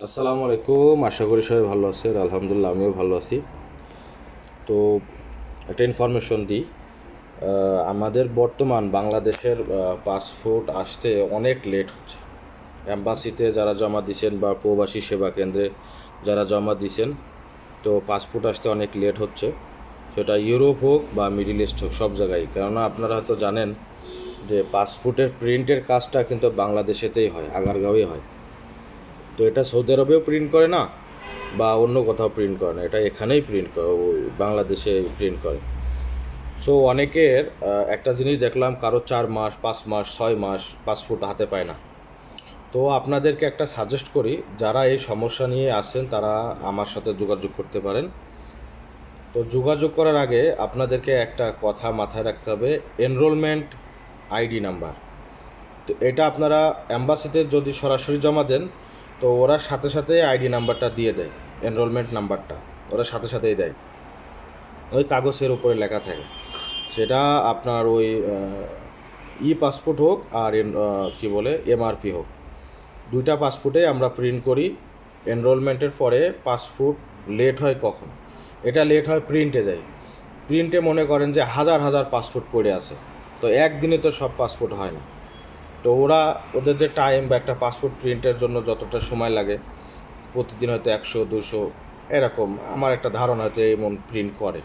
আসসালামু আলাইকুম আশা করি সবাই ভালো আছেন। আলহামদুলিল্লাহ, আমিও ভালো আছি। তো একটা ইনফরমেশন দিই। আমাদের বর্তমান বাংলাদেশের পাসপোর্ট আসতে অনেক লেট হচ্ছে। অ্যাম্বাসিতে যারা জমা দিয়েছেন বা প্রবাসী সেবা কেন্দ্রে যারা জমা দিয়েছেন তো পাসপোর্ট আসতে অনেক লেট হচ্ছে। সেটা ইউরোপ হোক বা মিডিল ইস্ট হোক, সব জায়গায়। কেননা আপনারা হয়তো জানেন যে পাসপোর্টের প্রিন্টের কাজটা কিন্তু বাংলাদেশেতেই হয় আগারগাঁওয়ে হয়। তো এটা সৌদি আরবেও প্রিন্ট করে না? বা অন্য কোথাও প্রিন্ট করে না? এটা এখানেই প্রিন্ট করে বাংলাদেশে প্রিন্ট করে। সো অনেকের একটা জিনিস দেখলাম, কারও চার মাস, পাঁচ মাস, ছয় মাস পাসপোর্ট হাতে পায় না। তো আপনাদেরকে একটা সাজেস্ট করি, যারা এই সমস্যা নিয়ে আসেন তারা আমার সাথে যোগাযোগ করতে পারেন। তো যোগাযোগ করার আগে আপনাদেরকে একটা কথা মাথায় রাখতে হবে এনরোলমেন্ট আইডি নাম্বার তো এটা আপনারা অ্যাম্বাসিতে যদি সরাসরি জমা দেন তো ওরা সাথে সাথে আইডি নাম্বারটা দিয়ে দেয় এনরোলমেন্ট নাম্বারটা, ওরা সাথে সাথেই দেয়। ওই কাগজের উপরে লেখা থাকে। সেটা আপনার ওই ই পাসপোর্ট হোক আর কি বলে এমআরপি হোক। দুইটা পাসপোর্টে আমরা প্রিন্ট করি এনরোলমেন্টের পরে পাসপোর্ট লেট হয় কখন? এটা লেট হয় প্রিন্টে যায়। প্রিন্টে মনে করেন যে হাজার হাজার পাসপোর্ট পড়ে আছে। তো একদিনে তো সব পাসপোর্ট হয় না। তো ওরা, ওদের যে টাইম বা একটা পাসপোর্ট প্রিন্টের জন্য যতটা সময় লাগে, প্রতিদিন হয়তো একশো, দুশো, এরকম। আমার একটা ধারণা হয়তো এমন প্রিন্ট করে।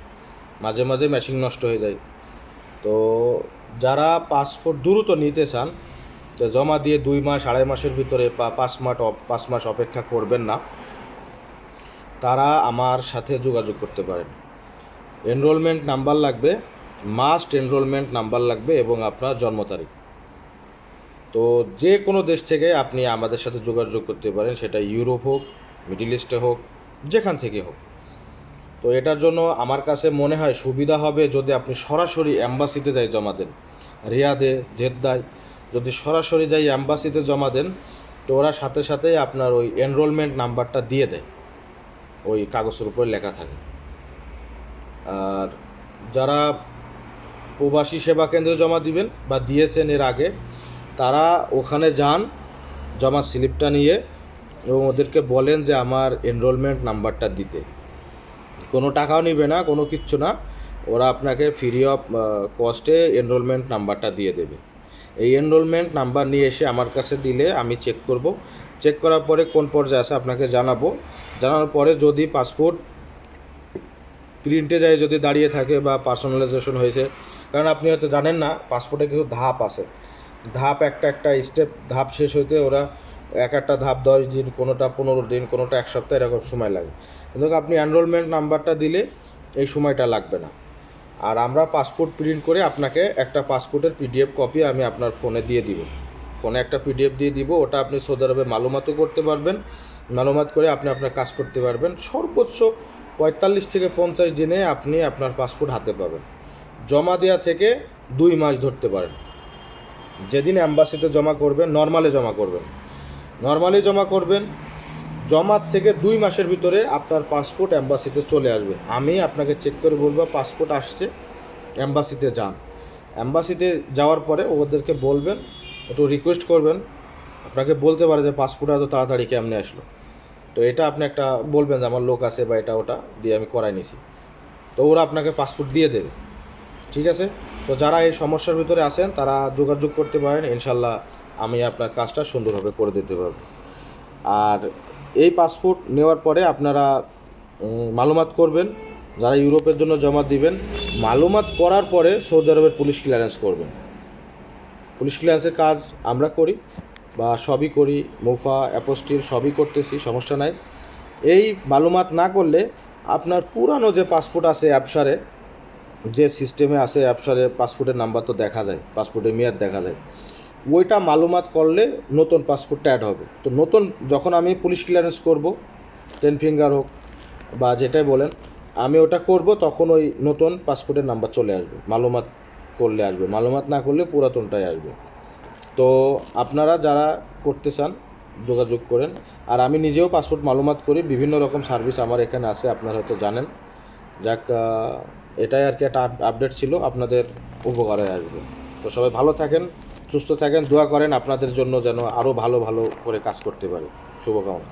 মাঝে মাঝে মেশিন নষ্ট হয়ে যায়। তো যারা পাসপোর্ট দ্রুত নিতে চান জমা দিয়ে দুই মাস, আড়াই মাসের ভিতরে বা পাঁচ মাস পাঁচ মাস অপেক্ষা করবেন না। তারা আমার সাথে যোগাযোগ করতে পারেন। এনরোলমেন্ট নাম্বার লাগবে মাস্ট এনরোলমেন্ট নাম্বার লাগবে এবং আপনার জন্ম তারিখ। তো যে কোনো দেশ থেকে আপনি আমাদের সাথে যোগাযোগ করতে পারেন, সেটা ইউরোপ হোক, মিডিল ইস্টে হোক, যেখান থেকে হোক। তো এটার জন্য আমার কাছে মনে হয় সুবিধা হবে যদি আপনি সরাসরি অ্যাম্বাসিতে যাই জমা দেন, রিয়াদে, জেদ্দায়। যদি সরাসরি যাই অ্যাম্বাসিতে জমা দেন, তো ওরা সাথে সাথেই আপনার ওই এনরোলমেন্ট নাম্বারটা দিয়ে দেয়। ওই কাগজের উপরে লেখা থাকে। আর যারা প্রবাসী সেবা কেন্দ্রে জমা দিবেন বা দিয়েছেন এর আগে তারা ওখানে যান, জমা স্লিপটা নিয়ে এবং ওদেরকে বলেন যে আমার এনরোলমেন্ট নাম্বারটা দিতে। কোনো টাকাও নেবে না, কোনো কিচ্ছু না। ওরা আপনাকে ফ্রি অফ কস্টে এনরোলমেন্ট নাম্বারটা দিয়ে দেবে। এই এনরোলমেন্ট নাম্বার নিয়ে এসে আমার কাছে দিলে আমি চেক করব। চেক করার পরে কোন পর্যায়ে আছে আপনাকে জানাব। জানানোর পরে যদি পাসপোর্ট প্রিন্টে যায়, যদি দাঁড়িয়ে থাকে বা পার্সোনালাইজেশন হয়েছে। কারণ আপনি হয়তো জানেন না পাসপোর্টে কিছু ধাপ আছে। ধাপ একটা একটা স্টেপ ধাপ শেষ হইতে ওরা এক একটা ধাপ দশ দিন, কোনোটা পনেরো দিন, কোনোটা এক সপ্তাহ, এরকম সময় লাগে। কিন্তু আপনি এনরোলমেন্ট নাম্বারটা দিলে এই সময়টা লাগবে না। আর আমরা পাসপোর্ট প্রিন্ট করে আপনাকে একটা পাসপোর্টের পিডিএফ কপি আমি আপনার ফোনে দিয়ে দিব। ফোনে একটা পিডিএফ দিয়ে দিব, ওটা আপনি সৌদি আরবে মালুমাতও করতে পারবেন। মালুমাত করে আপনি আপনার কাজ করতে পারবেন। সর্বোচ্চ পঁয়তাল্লিশ থেকে পঞ্চাশ দিনে আপনি আপনার পাসপোর্ট হাতে পাবেন। জমা দেওয়া থেকে দুই মাস ধরতে পারেন। যেদিন অ্যাম্বাসিতে জমা করবেন নর্মালে জমা করবেন। নর্মালি জমা করবেন, জমার থেকে দুই মাসের ভিতরে আপনার পাসপোর্ট অ্যাম্বাসিতে চলে আসবে। আমি আপনাকে চেক করে বলব পাসপোর্ট আসছে অ্যাম্বাসিতে যান। অ্যাম্বাসিতে যাওয়ার পরে ওদেরকে বলবেন, একটু রিকোয়েস্ট করবেন। আপনাকে বলতে পারে যে পাসপোর্ট এত তাড়াতাড়ি কেমনে আসলো। তো এটা আপনি একটা বলবেন যে আমার লোক আছে বা এটা ওটা, দিয়ে আমি করাই নিছি। তো ওরা আপনাকে পাসপোর্ট দিয়ে দেবে। ঠিক আছে? তো যারা এই সমস্যার ভিতরে আছেন, তারা যোগাযোগ করতে পারেন। ইনশাল্লাহ আমি আপনার কাজটা সুন্দরভাবে করে দিতে পারব। আর এই পাসপোর্ট নেওয়ার পরে আপনারা মালুমাত করবেন। যারা ইউরোপের জন্য জমা দিবেন, মালুমাত করার পরে সৌদি আরবের পুলিশ ক্লিয়ারেন্স করবেন। পুলিশ ক্লিয়ারেন্সের কাজ আমরা করি বা সবই করি, মুফা, অ্যাপোস্টিল, সবই করতেছি, সমস্যা নাই। এই মালুমাত না করলে আপনার পুরানো যে পাসপোর্ট আছে অ্যাপসারে যে সিস্টেমে আছে অ্যাপসারে পাসপোর্টের নাম্বার তো দেখা যায় পাসপোর্টের মেয়াদ দেখা যায়। ওইটা মালুমাত করলে নতুন পাসপোর্টটা অ্যাড হবে। তো নতুন যখন আমি পুলিশ ক্লিয়ারেন্স করব টেন ফিঙ্গার হোক বা যেটাই বলেন, আমি ওটা করব, তখন ওই নতুন পাসপোর্টের নাম্বার চলে আসবে। মালুমাত করলে আসবে, মালুমাত না করলে পুরাতনটাই আসবে। তো আপনারা যারা করতে চান, যোগাযোগ করেন। আর আমি নিজেও পাসপোর্ট মালুমাত করি, বিভিন্ন রকম সার্ভিস আমার এখানে আছে, আপনারা হয়তো জানেন। যাক এটাই আর কি একটা আপডেট ছিল, আপনাদের উপকারে আসবে। তো সবাই ভালো থাকেন, সুস্থ থাকেন, দোয়া করেন আপনাদের জন্য যেন আরও ভালো ভালো করে কাজ করতে পারে। শুভকামনা।